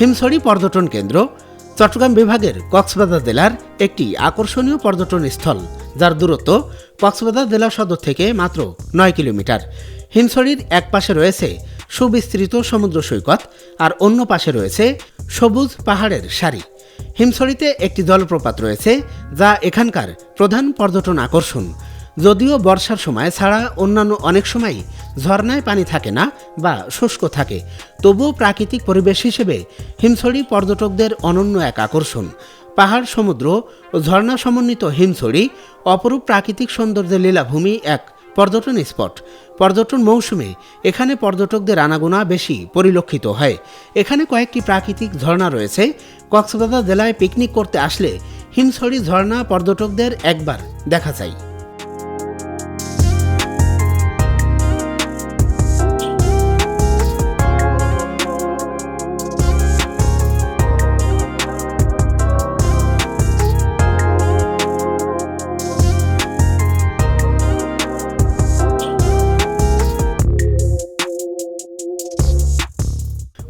হিমছড়ি পর্যটন কেন্দ্র, চট্টগ্রাম বিভাগের কক্সবাজার জেলার একটি আকর্ষণীয় পর্যটন স্থল, যার দূরত্ব কক্সবাজার জেলা সদর থেকে মাত্র নয় কিলোমিটার। হিমছড়ির এক পাশে রয়েছে সুবিস্তৃত সমুদ্র সৈকত আর অন্য পাশে রয়েছে সবুজ পাহাড়ের সারি। হিমছড়িতে একটি জলপ্রপাত রয়েছে যা এখানকার প্রধান পর্যটন আকর্ষণ। যদিও বর্ষার সময় ছাড়া অন্যান্য অনেক সময় ঝর্ণায় পানি থাকে না বা শুষ্ক থাকে, তবুও প্রাকৃতিক পরিবেশ হিসেবে হিমছড়ি পর্যটকদের অনন্য এক আকর্ষণ। পাহাড়, সমুদ্র ও ঝর্ণা সমন্বিত হিমছড়ি অপরূপ প্রাকৃতিক সৌন্দর্যের লীলাভূমি এক পর্যটন স্পট। পর্যটন মৌসুমে এখানে পর্যটকদের আনাগোনা বেশি পরিলক্ষিত হয়। এখানে কয়েকটি প্রাকৃতিক ঝর্ণা রয়েছে। কক্সবাজার জেলায় পিকনিক করতে আসলে হিমছড়ি ঝর্ণা পর্যটকদের একবার দেখা যায়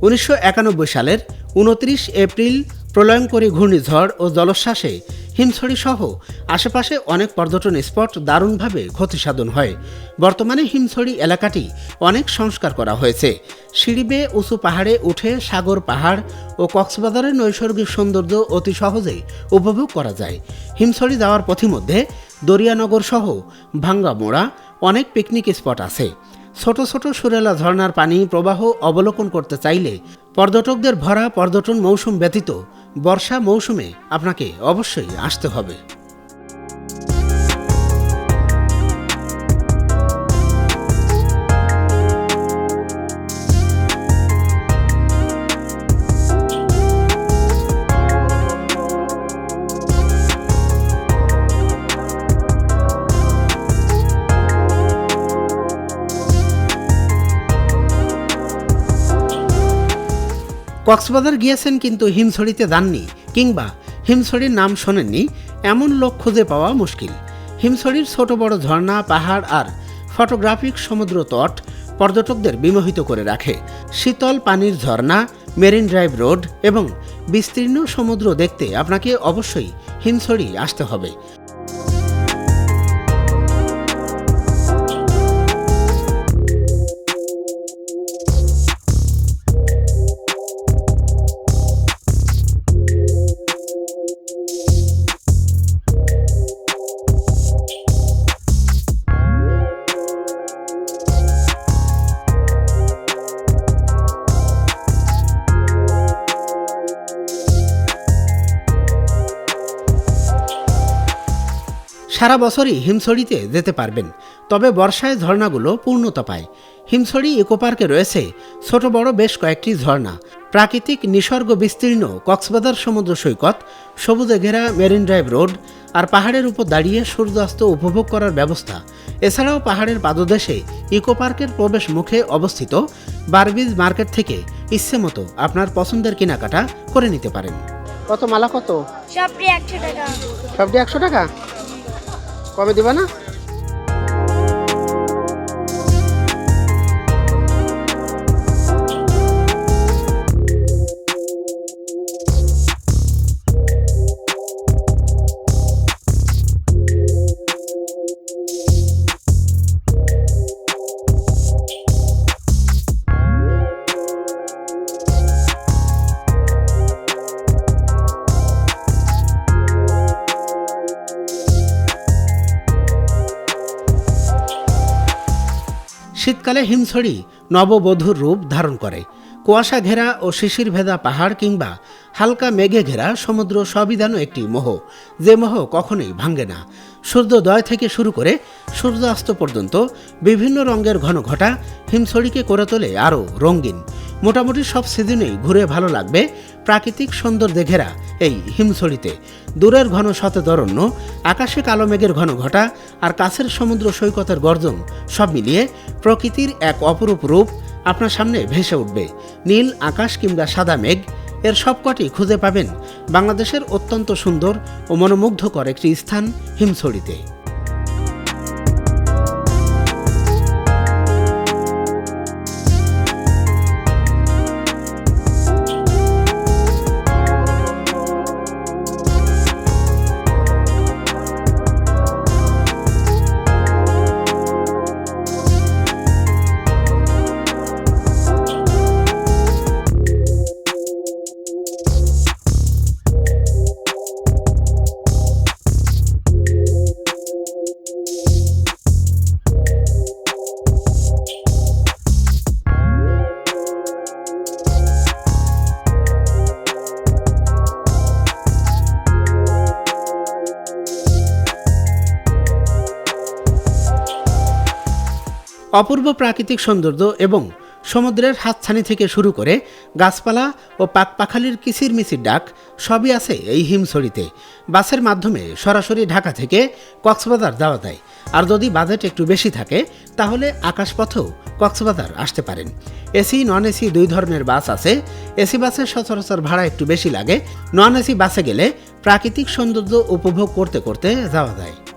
উনিশশো একানব্বই সালের উনত্রিশ এপ্রিল প্রলয়ঙ্করী ঘূর্ণিঝড় ও জলোচ্ছ্বাসে হিমছড়ি সহ আশেপাশে অনেক পর্যটন স্পট দারুণভাবে ক্ষতিসাধন হয়। বর্তমানে হিমছড়ি এলাকাটি অনেক সংস্কার করা হয়েছে। সিঁড়ি বেয়ে উঁচু পাহাড়ে উঠে সাগর পাহাড় ও কক্সবাজারের নৈসর্গিক সৌন্দর্য অতি সহজে উপভোগ করা যায়। হিমছড়ি যাওয়ার পথিমধ্যে দরিয়ানগর সহ ভাঙ্গা মোড়া অনেক পিকনিক স্পট আছে। ছোট ছোট সুরেলা ঝর্ণার পানি প্রবাহ অবলোকন করতে চাইলে পর্যটকদের ভরা পর্যটন মৌসুম ব্যতীত বর্ষা মৌসুমে আপনাকে অবশ্যই আসতে হবে। কক্সবাজার গিয়েছেন কিন্তু হিমছড়িতে যাননি কিংবা হিমছড়ির নাম শোনেননি, এমন লোক খুঁজে পাওয়া মুশকিল। হিমছড়ির ছোট বড় ঝর্ণা, পাহাড় আর ফটোগ্রাফিক সমুদ্র তট পর্যটকদের বিমোহিত করে রাখে। শীতল পানির ঝর্ণা, মেরিন ড্রাইভ রোড এবং বিস্তীর্ণ সমুদ্র দেখতে আপনাকে অবশ্যই হিমছড়ি আসতে হবে। সারা বছরই হিমছড়িতে যেতে পারবেন। তবে বর্ষায় ঝর্ণাগুলো পূর্ণতা পায়। হিমছড়ি ইকো পার্কে রয়েছে ছোট বড় বেশ কয়েকটি ঝর্ণা। প্রাকৃতিক নিসর্গ বিস্তীর্ণ কক্সবাজার সমুদ্র সৈকত সবুজে ঘেরা মেরিন ড্রাইভ রোড আর পাহাড়ের উপর দাঁড়িয়ে সূর্যাস্ত উপভোগ করার ব্যবস্থা। এছাড়াও পাহাড়ের পাদদেশে ইকো পার্কের প্রবেশ মুখে অবস্থিত বারবিজ মার্কেট থেকে ইচ্ছে মতো আপনার পছন্দের কেনাকাটা করে নিতে পারেন। কত মালা কত? সবটি একশো টাকা। সবটি একশো টাকা? কবে দিবা না? শীতকালে হিমছড়ি নববধূর রূপ ধারণ করে। কুয়াশা ঘেরা ও শিশির ভেদা পাহাড় কিংবা হালকা মেঘে ঘেরা সমুদ্র সবিধানও একটি মোহ। যে মোহ কখনোই ভাঙ্গে না। সূর্যোদয় থেকে শুরু করে সূর্যাস্ত পর্যন্ত বিভিন্ন রঙের ঘন ঘটা হিমছড়িকে করে তোলে আরও রঙিন। মোটামুটি সব সিজনেই ঘুরে ভালো লাগবে প্রাকৃতিক সৌন্দর্যে ঘেরা এই হিমছড়িতে। দূরের ঘন শতদরণ্য আকাশে কালো মেঘের ঘন ঘটা আর কাছের সমুদ্র সৈকতের গর্জন সব মিলিয়ে প্রকৃতির এক অপরূপ রূপ আপনার সামনে ভেসে উঠবে। নীল আকাশ কিংবা সাদা মেঘ এর সবকটি খুঁজে পাবেন বাংলাদেশের অত্যন্ত সুন্দর ও মনোমুগ্ধকর একটি স্থান হিমছড়িতে। অপূর্ব প্রাকৃতিক সৌন্দর্য এবং সমুদ্রের হাতছানি থেকে শুরু করে গাছপালা ও পাকপাখালির কিচির মিচির ডাক সবই আছে এই হিমছড়িতে। বাসের মাধ্যমে সরাসরি ঢাকা থেকে কক্সবাজার যাওয়া যায়। আর যদি বাজেট একটু বেশি থাকে, তাহলে আকাশপথেও কক্সবাজার আসতে পারেন। এসি নন এসি দুই ধরনের বাস আছে। এসি বাসের সচরাচর ভাড়া একটু বেশি লাগে। নন এসি বাসে গেলে প্রাকৃতিক সৌন্দর্য উপভোগ করতে করতে যাওয়া যায়।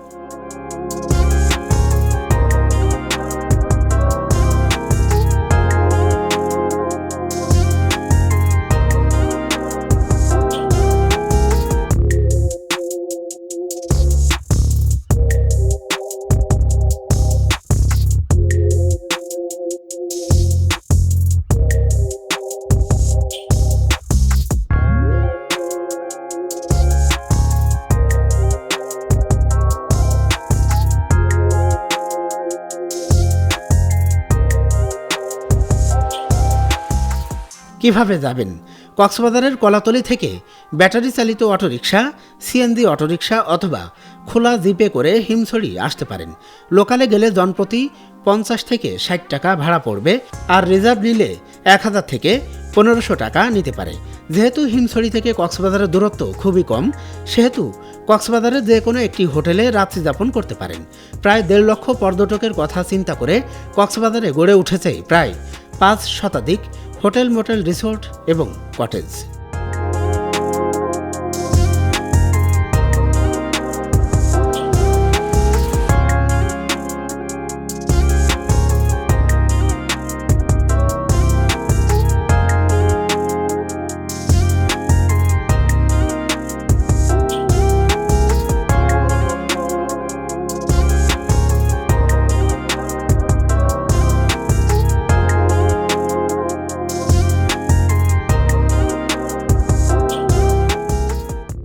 কীভাবে যাবেন? কক্সবাজারের কলাতলি থেকে ব্যাটারি চালিত অটোরিকশা, সিএনজি অটোরিকশা অথবা খোলা জিপে করে হিমছড়ি আসতে পারেন। লোকালে গেলে জনপ্রতি পঞ্চাশ থেকে ষাট টাকা ভাড়া পড়বে আর রিজার্ভ নিলে এক হাজার থেকে পনেরোশো টাকা নিতে পারে। যেহেতু হিমছড়ি থেকে কক্সবাজারের দূরত্ব খুবই কম, সেহেতু কক্সবাজারের যে কোনো একটি হোটেলে রাত্রি যাপন করতে পারেন। প্রায় দেড় লক্ষ পর্যটকের কথা চিন্তা করে কক্সবাজারে গড়ে উঠেছে প্রায় পাঁচ শতাধিক হোটেল মোটেল রিসোর্ট এবং কটেজ।